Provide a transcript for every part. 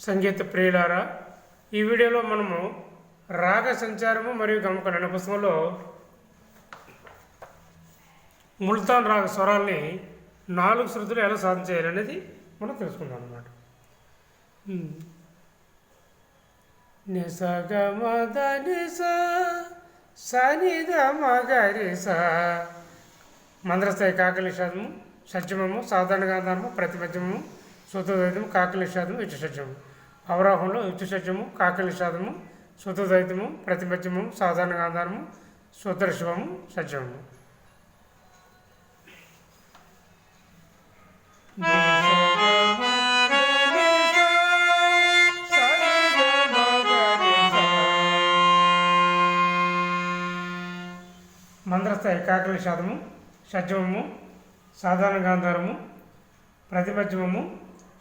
సంగీత ప్రియులారా ఈ వీడియోలో మనము రాగ సంచారము మరియు గమకం అనే పుస్తకంలో ముల్తాన్ రాగ స్వరాల్ని నాలుగు శృతులు ఎలా సాధన చేయాలనేది మనం తెలుసుకుందాం అన్నమాట. నిసగ మద నిస సనిద మగరిస మంద్రస్థాయి కాకలిషాదము సత్యమము సాధారణ గాంధారము ప్రతిపద్యము శుద్ధద్వైతము కాకలిషాదము ఇచ్చసత్యము అవరాహంలో ఇచ్చసత్యము శాతము శుద్ధద్వైతము ప్రతిపద్యము సాధారణ గాంధారము శుద్ధశివము సత్యము. మంద్రస్థాయి కాకలి శాతము షడ్జమము సాధారణ గాంధారము ప్రతిపద్యమము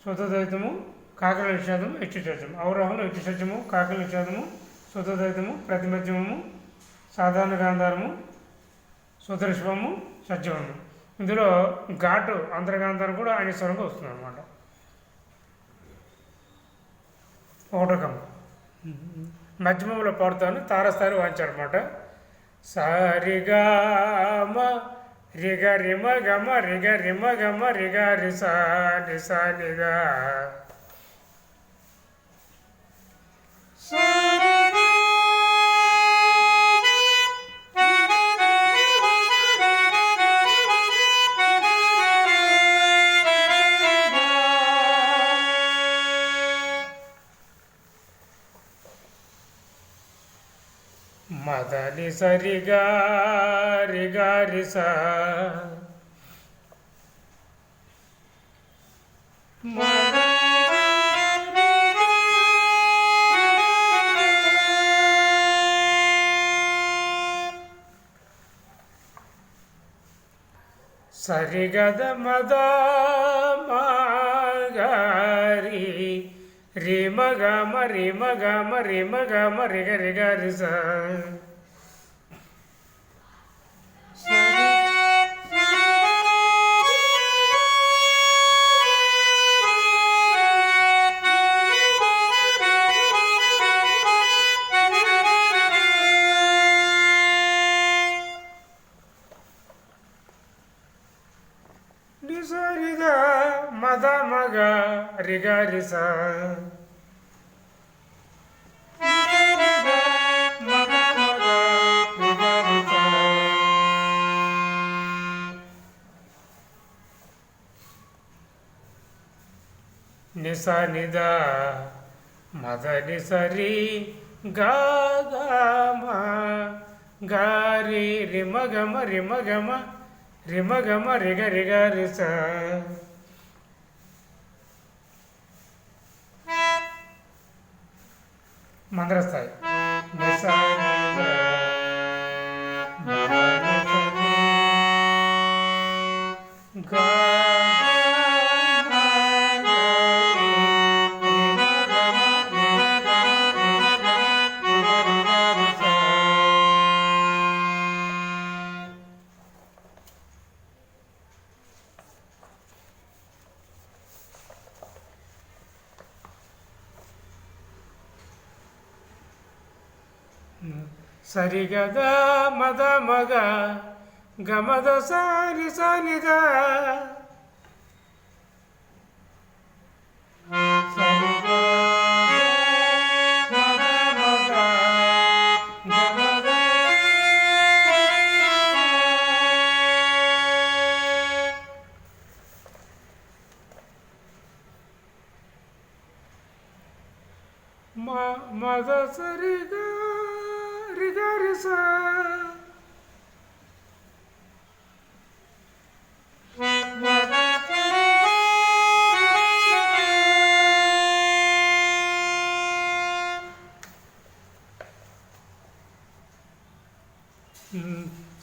శుద్ధద్వైతము కాకలి నిషాదము ఇచ్చుచము అవరోహంలో ఇచ్చుచము కాకలి నిషాదము శుద్ధద్వైతము ప్రతిమధ్యమము సాధారణ గాంధారము సుదర్శవము సజ్జవము ఇందులో ఘాటు అంతర్గాంధారం కూడా ఆయన స్వరంగా వస్తుంది అనమాట ఓటకం మధ్యమంలో పాడుతాను తారస్థాయిలో వాయించారనమాట సారిగామ రిగ రిమ గమ రిగ రిమ గమ రిగ రిసా నిసా నిగా మదని సరిగా రిగా రిసా సరిగద మద మాగారి రిమ గమ రిమ గమ రిమ గమ రిగ రిగ రిస నిసరిగ మద మగ రిగరిస. నిస నిద మద నిసరి గా గారి రిమగమ రిమగమ రిమగమ రిగ రిగరిస మంద్రస్థాయి God. సరిగద మద మగ గమద సారి సనిగా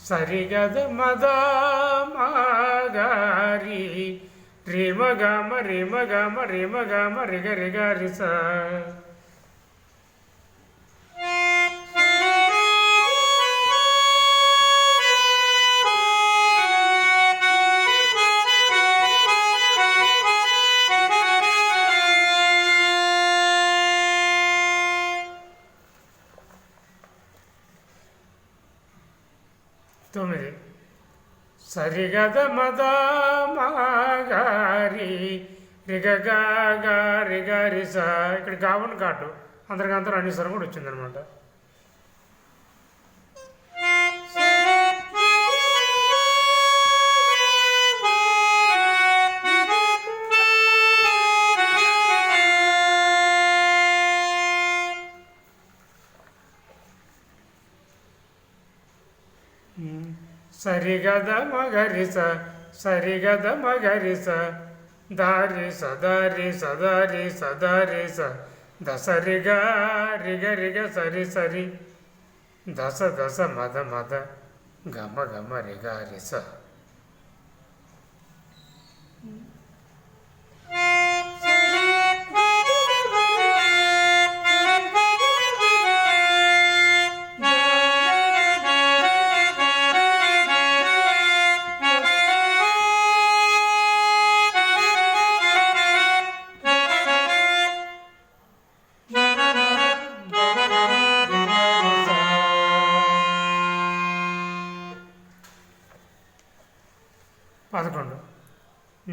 సరిగద మద మాగారి రిమ గమ రిమ గమ రిమ గమ రిగ రిగ రిస. సరిగద మదారి మాగారి రిగగా రిగారి స. ఇక్కడ గావన్ కాటు అందరికి అందరూ అన్ని వచ్చిందనమాట కూడా వచ్చిందనమాట hmm. సరిగద మగరిస సరిగద మగరిస. దారి సదారి సదారి సదారి స. దసరిగా రిగ రిగ సరి సరి. దశ దశ మద మద గమ గమ రిగ రిస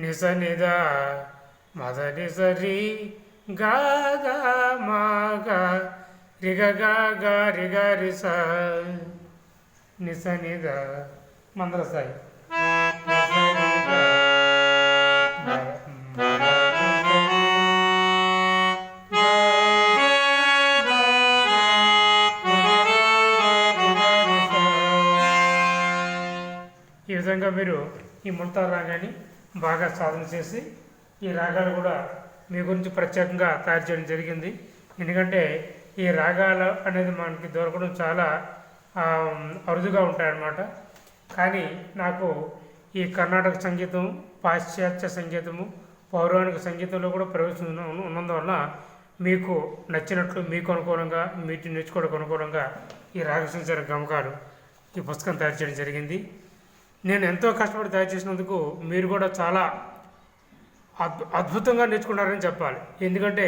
నిజ నిద మద నిజ రి గా మా గా రిగ గా గా రిగ రిస నిస నిద మందరసాయి. ఈ విధంగా మీరు ఈ ముల్తాన్ రాగాన్ని బాగా సాధన చేసి ఈ రాగాలు కూడా మీ గురించి ప్రత్యేకంగా తయారు చేయడం జరిగింది. ఎందుకంటే ఈ రాగాలు అనేది మనకి దొరకడం చాలా అరుదుగా ఉంటాయన్నమాట. కానీ నాకు ఈ కర్ణాటక సంగీతం పాశ్చాత్య సంగీతము పౌరాణిక సంగీతంలో కూడా ప్రవేశం ఉన్నందువలన ఉన్నందువల్ల మీకు నచ్చినట్లు మీకు అనుకూలంగా మీకు నేర్చుకోవడానికి అనుకూలంగా ఈ రాగసంచార గమకాలు ఈ పుస్తకం తయారు చేయడం జరిగింది. నేను ఎంతో కష్టపడి తయారు చేసినందుకు మీరు కూడా చాలా అద్భుతంగా నేర్చుకున్నారని చెప్పాలి. ఎందుకంటే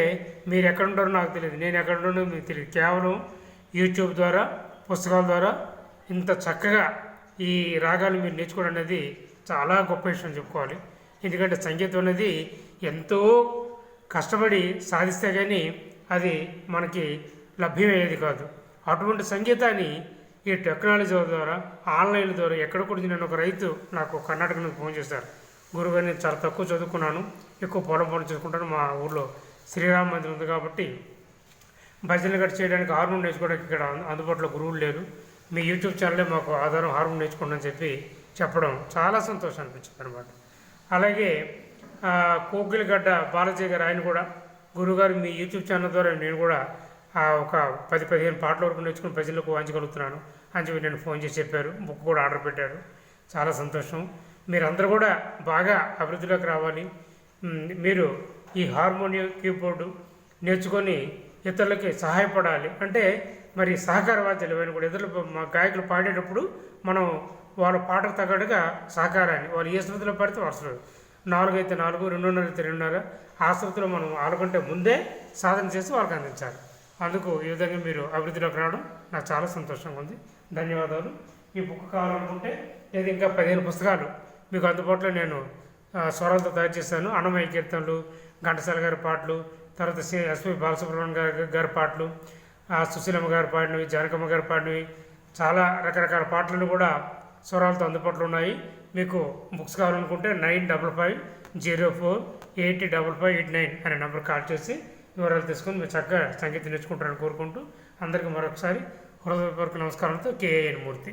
మీరు ఎక్కడ నాకు తెలియదు. నేను ఎక్కడ మీకు తెలియదు. కేవలం యూట్యూబ్ ద్వారా పుస్తకాల ద్వారా ఇంత చక్కగా ఈ రాగాలు మీరు నేర్చుకోవడం అనేది చాలా గొప్ప విషయం చెప్పుకోవాలి. ఎందుకంటే సంగీతం అనేది ఎంతో కష్టపడి సాధిస్తే కానీ అది మనకి లభ్యమయ్యేది కాదు. అటువంటి సంగీతాన్ని ఈ టెక్నాలజీ ద్వారా ఆన్లైన్ ద్వారా ఎక్కడ కూడా నేను ఒక రైతు నాకు కర్ణాటక నుంచి ఫోన్ చేశారు. గురుగారు నేను చాలా తక్కువ చదువుకున్నాను. ఎక్కువ పొలం పొలం చేసుకుంటాను. మా ఊర్లో శ్రీరామ మందిరం ఉంది కాబట్టి భజనలు గట్టి చేయడానికి హార్మోన్ నేర్చుకోవడానికి ఇక్కడ అందుబాటులో గురువులు లేరు. మీ యూట్యూబ్ ఛానలే మాకు ఆధారం హార్మోన్ నేర్చుకోండి అని చెప్పి చెప్పడం చాలా సంతోషం అనిపించింది అనమాట అలాగే ఆ, కోకిలగడ్డ బాలాజీ గారు ఆయన కూడా గురుగారు మీ యూట్యూబ్ ఛానల్ ద్వారా నేను కూడా ఒక పది పదిహేను పాటల వరకు నేర్చుకుని ప్రజలకు వాంచగలుగుతున్నాను అని చెప్పి నేను ఫోన్ చేసి చెప్పారు. బుక్ కూడా ఆర్డర్ పెట్టారు. చాలా సంతోషం. మీరందరూ కూడా బాగా అభివృద్ధిలోకి రావాలి. మీరు ఈ హార్మోనియం కీబోర్డు నేర్చుకొని ఇతరులకి సహాయపడాలి. అంటే మరి సహకార వాద్యాలు ఇవన్నీ కూడా ఇతరులు మా గాయకులు పాడేటప్పుడు మనం వాళ్ళ పాటకు తగ్గట్టుగా సహకారాన్ని వాళ్ళు ఏ శృతిలో పడితే వాళ్ళ నాలుగు అయితే నాలుగు రెండున్నర అయితే రెండున్నర ఆ శృతిలో మనం వాళ్ళకంటే ముందే సాధన చేసి వాళ్ళకి అందించాలి. అందుకు ఈ విధంగా మీరు అభివృద్ధిలోకి రావడం నాకు చాలా సంతోషంగా ఉంది. ధన్యవాదాలు. ఈ బుక్ కావాలనుకుంటే లేదా ఇంకా పదిహేను పుస్తకాలు మీకు అందుబాటులో నేను స్వరాలతో తయారు చేశాను. అన్నమయ్య కీర్తనలు ఘంటసాల గారి పాటలు తర్వాత సి ఎస్పి బాలసుబ్రహ్మణ్యం గారి గారి పాటలు సుశీలమ్మ గారి పాడినవి జానకమ్మ గారి పాడినవి చాలా రకరకాల పాటలను కూడా స్వరాలతో అందుబాటులో ఉన్నాయి. మీకు బుక్స్ కావాలనుకుంటే nine double five zero four eight double five eight nine అనే నెంబర్ కాల్ చేసి వివరాలు తీసుకొని మీరు చక్కగా సంగీతం నేర్చుకుంటారని కోరుకుంటూ అందరికీ మరొకసారి హృదయపూర్వక నమస్కారంతో కేఏఎన్ మూర్తి.